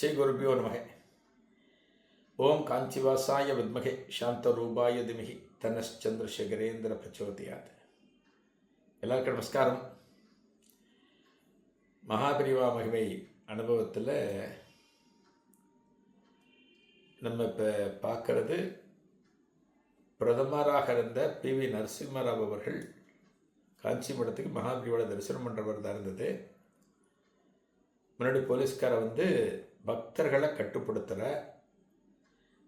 ஸ்ரீகுருபியோ நமகே. ஓம் காஞ்சிவாசாய வித்மகே சாந்தரூபாய திமிகி தனச்சந்திரசேகரேந்திர பிரச்சோதியாத். எல்லாருக்கும் நமஸ்காரம். மகாபிரிவா மகிமை அனுபவத்தில் நம்ம இப்போ பார்க்கறது பிரதமராக இருந்த பி வி நரசிம்மராவ் அவர்கள் காஞ்சி மடத்துக்கு மகாபிரிவோட தரிசனம் பண்ணுறவர் தான் இருந்தது. முன்னாடி போலீஸ்காரை வந்து பக்தர்களை கட்டுப்படுத்துகிற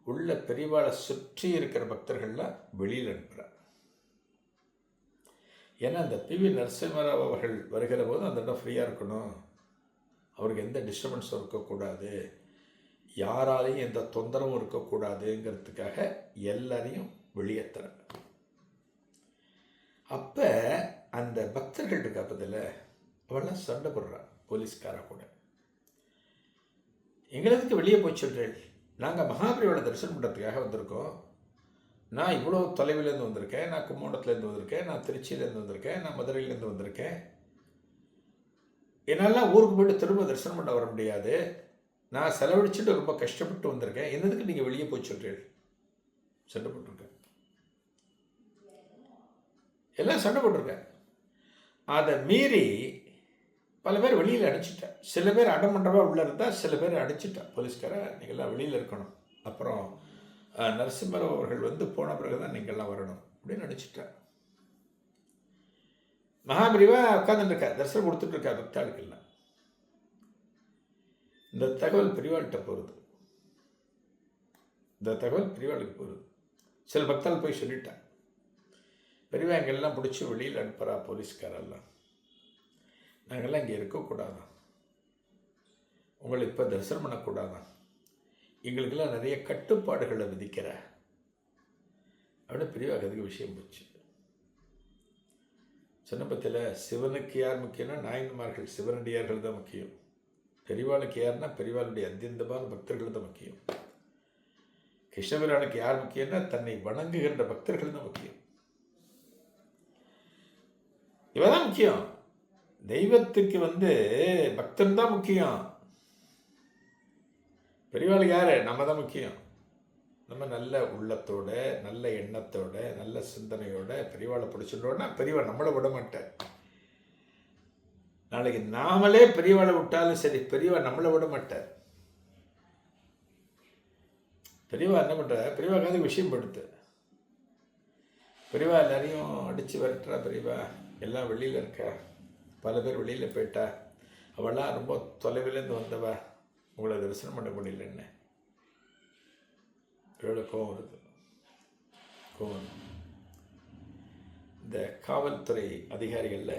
உள்ள பெரியவாளை சுற்றி இருக்கிற பக்தர்கள்லாம் வெளியில் அனுப்புகிறார் ஏன்னா அந்த பிவி நரசிம்மராவ் அவர்கள் வருகிற போது அந்த இடம் ஃப்ரீயாக இருக்கணும். அவருக்கு எந்த டிஸ்டர்பன்ஸும் இருக்கக்கூடாது. யாராலையும் எந்த தொந்தரவும் இருக்கக்கூடாதுங்கிறதுக்காக எல்லாரையும் வெளியேற்றுறார் அப்போ அந்த பக்தர்கள் இருக்கா பதில் அவெல்லாம் சண்டை போடுறான் போலீஸ்காரா கூட. எங்களுக்கு வெளியே போய் சொல்கிறேன் நாங்கள் மகாபிரியோட தரிசனம் பண்ணுறதுக்காக வந்திருக்கோம். நான் இவ்வளோ தொலைவிலேருந்து வந்திருக்கேன். நான் கும்போணத்துலேருந்து வந்திருக்கேன். நான் திருச்சியிலேருந்து வந்திருக்கேன். நான் மதுரையிலேருந்து வந்திருக்கேன். என்னால் ஊருக்கு போய்ட்டு திரும்ப தரிசனம் பண்ண வர முடியாது. நான் செலவழிச்சுட்டு ரொம்ப கஷ்டப்பட்டு வந்திருக்கேன். என்னதுக்கு நீங்கள் வெளியே போய் சொல்கிறீர்கள் சண்டை போட்டிருக்கேன். எல்லாம் சண்டை போட்டிருக்கேன். அதை மீறி பல பேர் வெளியில் அடிச்சிட்டேன் சில பேர் அடம் உள்ளே இருந்தால் சில பேர் அடிச்சிட்டேன் போலீஸ்கார நீங்கள்லாம் வெளியில் இருக்கணும். அப்புறம் அஹ், நரசிம்மராவ் அவர்கள் வந்து போன பிறகு தான் நீங்கள்லாம் வரணும் அப்படின்னு அடிச்சிட்டேன் மகாபிரிவா உட்காந்துட்டு தரிசனம் கொடுத்துட்டு பக்தாளுக்கெல்லாம் இந்த தகவல் பிரிவாள்கிட்ட போகிறது இந்த தகவல் பிரிவாளுக்கு போகிறது சில பக்தாள் போய் சொல்லிட்டான் பெரியவங்கெல்லாம் பிடிச்சி வெளியில் அனுப்புகிறா போலீஸ்காரெல்லாம். நாங்கள்லாம் இங்கே இருக்கக்கூடாதான். உங்களை இப்போ தரிசனம் பண்ணக்கூடாதான். எங்களுக்கெல்லாம் நிறைய கட்டுப்பாடுகளை விதிக்கிற. அப்படின்னு பெரியவா அதுக்கு விஷயம் போச்சு. சின்னப்பத்தில் சிவனுக்கு யார் முக்கியம்னா நாயன்மார்கள் சிவனடியார்கள் தான் முக்கியம். பெரியவாளுக்கு யாருன்னா பெரிவாளுடைய அத்தியந்தமான பக்தர்கள் தான் முக்கியம். கிருஷ்ணபிரானுக்கு யார் முக்கியம்னா தன்னை வணங்குகின்ற பக்தர்கள் தான் முக்கியம். இவதான் முக்கியம். தெய்வத்துக்கு வந்து பக்தன் தான் முக்கியம். பெரியவாள் யாரு? நம்ம தான் முக்கியம். நம்ம நல்ல உள்ளத்தோட நல்ல எண்ணத்தோட நல்ல சிந்தனையோட பெரியவாளை பிடிச்சிட்டோன்னா பெரியவா நம்மளை விட மாட்டார். நாளைக்கு நாமளே பெரியவாளை விட்டாலும் சரி பெரியவா நம்மளை விட மாட்டார். பெரியவா என்ன பண்ணுற பெரியவா காது விஷயம் படுத்து பெரியவா எல்லாரையும் அடித்து வரட்டுறா பெரியவா. எல்லாம் வெளியில் இருக்கா? பல பேர் வெளியில் போயிட்டா அவளாம் ரொம்ப தொலைவிலேருந்து வந்தவ உங்களை தரிசனம் பண்ண முடியல என்ன கோவம் வருது. கோவம் இந்த காவல்துறை அதிகாரிகளில்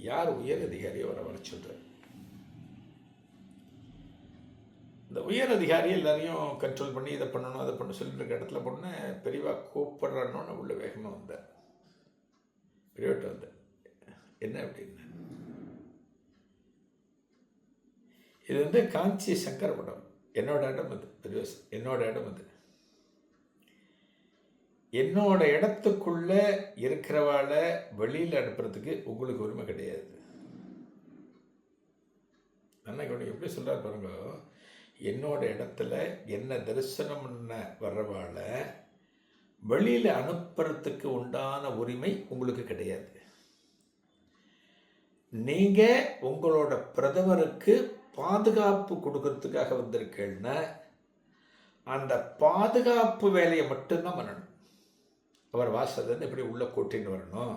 யார் உயர் அதிகாரியோ வர வர சொல்கிறார் இந்த உயர் அதிகாரி எல்லாரையும் கண்ட்ரோல் பண்ணி இதை பண்ணணும் அதை பண்ண சொல்லிட்டு இருக்க இடத்துல பொண்ணு பெரியவா கூப்பிட்றான்னு உள்ள வேகமாக வந்தார் பெரியவட்ட வந்தார் என்ன அப்படின்னு இது வந்து காஞ்சி சங்கர மடம் என்னோட இடம் அது பெரிய என்னோட இடம் அது. என்னோட இடத்துக்குள்ள இருக்கிறவாளை வெளியில் அனுப்புறதுக்கு உங்களுக்கு உரிமை கிடையாது. அன்னைக்கு எப்படி சொல்கிறார் பாருங்க. என்னோட இடத்துல என்ன தரிசனம் பண்ண வர்றவாள வெளியில் அனுப்புறதுக்கு உண்டான உரிமை உங்களுக்கு கிடையாது. நீங்கள் உங்களோட பிரதமருக்கு பாதுகாப்பு கொடுக்கறதுக்காக வந்திருக்கேன்னா அந்த பாதுகாப்பு வேலையை மட்டும்தான் பண்ணணும். அவர் வாசல்லேருந்து எப்படி உள்ளே கூட்டின்னு வரணும்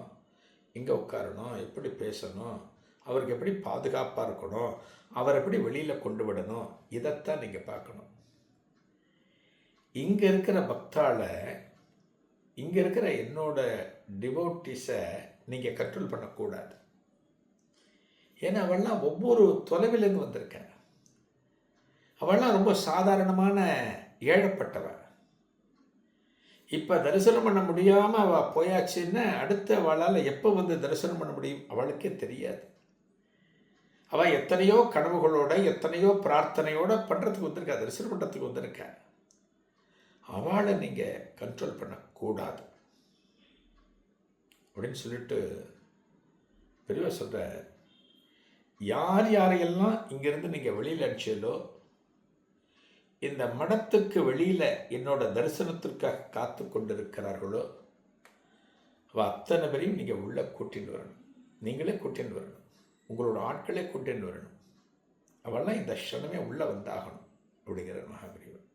எங்கே உட்காரணும் எப்படி பேசணும் அவருக்கு எப்படி பாதுகாப்பாக இருக்கணும் அவர் எப்படி வெளியில் கொண்டு விடணும் இதைத்தான் நீங்கள் பார்க்கணும். இங்கே இருக்கிற பக்தால இங்கே இருக்கிற என்னோட டிவோட்டிஸை நீங்கள் கண்ட்ரோல் பண்ணக்கூடாது. ஏன்னா அவள்லாம் ஒவ்வொரு தொலைவிலேருந்து வந்திருக்க அவள்லாம் ரொம்ப சாதாரணமான ஏழப்பட்டவ. இப்போ தரிசனம் பண்ண முடியாமல் அவள் போயாச்சுன்னா அடுத்த அவளால் எப்போ வந்து தரிசனம் பண்ண முடியும் அவளுக்கே தெரியாது. அவள் எத்தனையோ கனவுகளோட எத்தனையோ பிரார்த்தனையோட பண்ணுறதுக்கு வந்திருக்கா தரிசனம் பண்ணுறதுக்கு வந்திருக்கா. அவளை நீங்கள் கண்ட்ரோல் பண்ணக்கூடாது. அப்படின்னு சொல்லிட்டு பெரியவா சொல்கிற யார் யாரையெல்லாம் இங்கேருந்து நீங்கள் வெளியில் அடிச்சீங்களோ இந்த மடத்துக்கு வெளியில் என்னோட தரிசனத்திற்காக காத்து கொண்டிருக்கிறார்களோ அவள் அத்தனை பேரையும் நீங்கள் உள்ளே கூட்டின்னு வரணும். நீங்களே கூட்டின்னு வரணும். உங்களோட ஆட்களே கூட்டின்னு வரணும். அவெல்லாம் இந்த க்ஷணமே உள்ளே வந்தாகணும் அப்படிங்கிற மகாபிரிவன்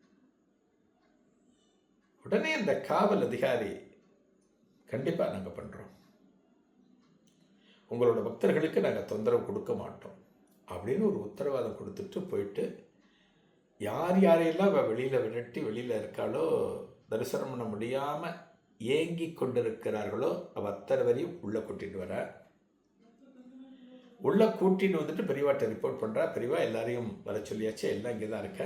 உடனே அந்த காவல் அதிகாரி கண்டிப்பாக நாங்கள் பண்ணுறோம் உங்களோட பக்தர்களுக்கு நாங்கள் தொந்தரவு கொடுக்க மாட்டோம். அப்படின்னு ஒரு உத்தரவாதம் கொடுத்துட்டு போயிட்டு யார் யாரையெல்லாம் அவள் வெளியில் விரட்டி வெளியில் இருக்காளோ தரிசனம் பண்ண முடியாமல் ஏங்கி கொண்டிருக்கிறார்களோ அவள் அத்தனை வரையும் உள்ளே கூட்டிகிட்டு வர. உள்ளே கூட்டின்னு வந்துட்டு பெரியவாட்ட ரிப்போர்ட் பண்ணுறா பெரியவா எல்லாரையும் வர சொல்லியாச்சு. எல்லாம் இங்கே தான் இருக்க.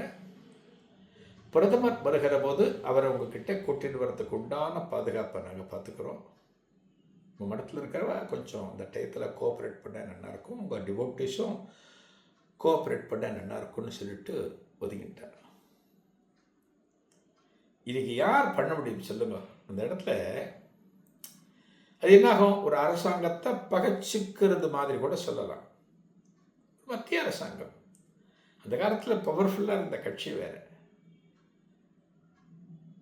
பிரதமர் வருகிற போது அவரை உங்ககிட்ட கூட்டிட்டு வரதுக்கு உண்டான பாதுகாப்பை நாங்கள் பார்த்துக்குறோம். உங்கள் மடத்தில் இருக்கிறவ கொஞ்சம் இந்த டயத்தில் கோஆப்ரேட் பண்ணால் நல்லாயிருக்கும் உங்கள் டிவோட்டிஸும் கோஆப்ரேட் பண்ணால் நல்லாயிருக்கும்னு சொல்லிட்டு ஒதுங்கிட்டார் இதுக்கு யார் பண்ண முடியும் சொல்லுங்க. அந்த இடத்துல அது என்னாகும்? ஒரு அரசாங்கத்தை பகச்சிக்கிறது மாதிரி கூட சொல்லலாம். மத்திய அரசாங்கம். அந்த காலத்தில் பவர்ஃபுல்லாக இருந்த கட்சி வேற.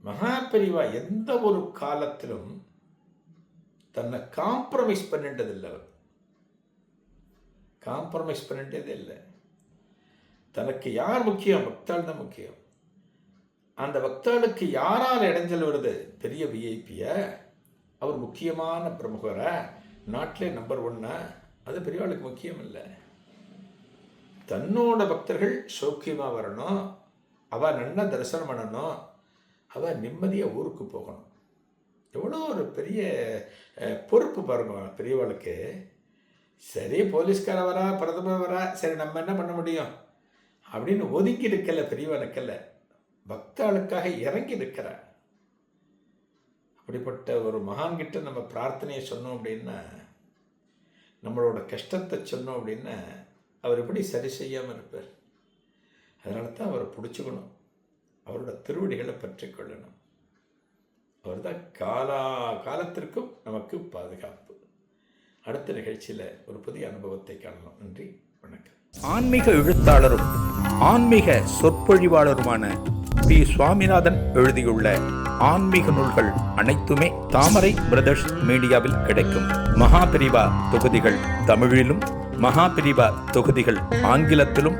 மகாபெரிவா எந்த ஒரு காலத்திலும் தன்னை காம்ப்ரமைஸ் பண்ணிட்டதில்லை அவர் காம்ப்ரமைஸ் பண்ணிட்டதே இல்லை. தனக்கு யார் முக்கியம்? பக்தாள் தான் முக்கியம். அந்த பக்தாளுக்கு யாரால் இடைஞ்சல் வருது? பெரிய விஐபியை அவர் முக்கியமான பிரமுகரை. நாட்டிலே நம்பர் ஒன்னா அது பெரியவாளுக்கு முக்கியம் இல்லை. தன்னோட பக்தர்கள் சௌக்கியமாக வரணும். அவள் நல்லா தரிசனம் பண்ணணும். அவள் நிம்மதியாக ஊருக்கு போகணும். எவ்வளோ ஒரு பெரிய பொறுப்பு பாருங்க பெரியவளுக்கு. சரி போலீஸ்கார வரா பிரதமர் வரா சரி நம்ம என்ன பண்ண முடியும்? அப்படின்னு ஒதுக்கி இருக்கல பெரியவனுக்கல்ல நிற்கல பக்தாளுக்காக இறங்கி இருக்கிறார் அப்படிப்பட்ட ஒரு மகான்கிட்ட நம்ம பிரார்த்தனையை சொன்னோம் அப்படின்னா நம்மளோட கஷ்டத்தை சொன்னோம் அப்படின்னா அவர் எப்படி சரி செய்யாமல் இருப்பார்? அதனால தான் அவரை பிடிச்சிக்கணும். அவரோட திருவடிகளை பற்றி கொள்ளணும். அவர் தான் காலா காலத்திற்கும் நமக்கு பாதுகாப்பு. அடுத்த நிகழ்ச்சியில் ஒரு புதிய அனுபவத்தை காணலாம். நன்றி வணக்கம். ஆன்மீக எழுத்தாளரும் ஆன்மீக சொற்பொழிவாளருமான பி. சுவாமிநாதன் எழுதியுள்ள ஆன்மீக நூல்கள் அனைத்துமே தாமரை பிரதர்ஸ் மீடியாவில் கிடைக்கும். மகாபிரிவா தொகுதிகள் தமிழிலும் மகாபிரிவா தொகுதிகள் ஆங்கிலத்திலும்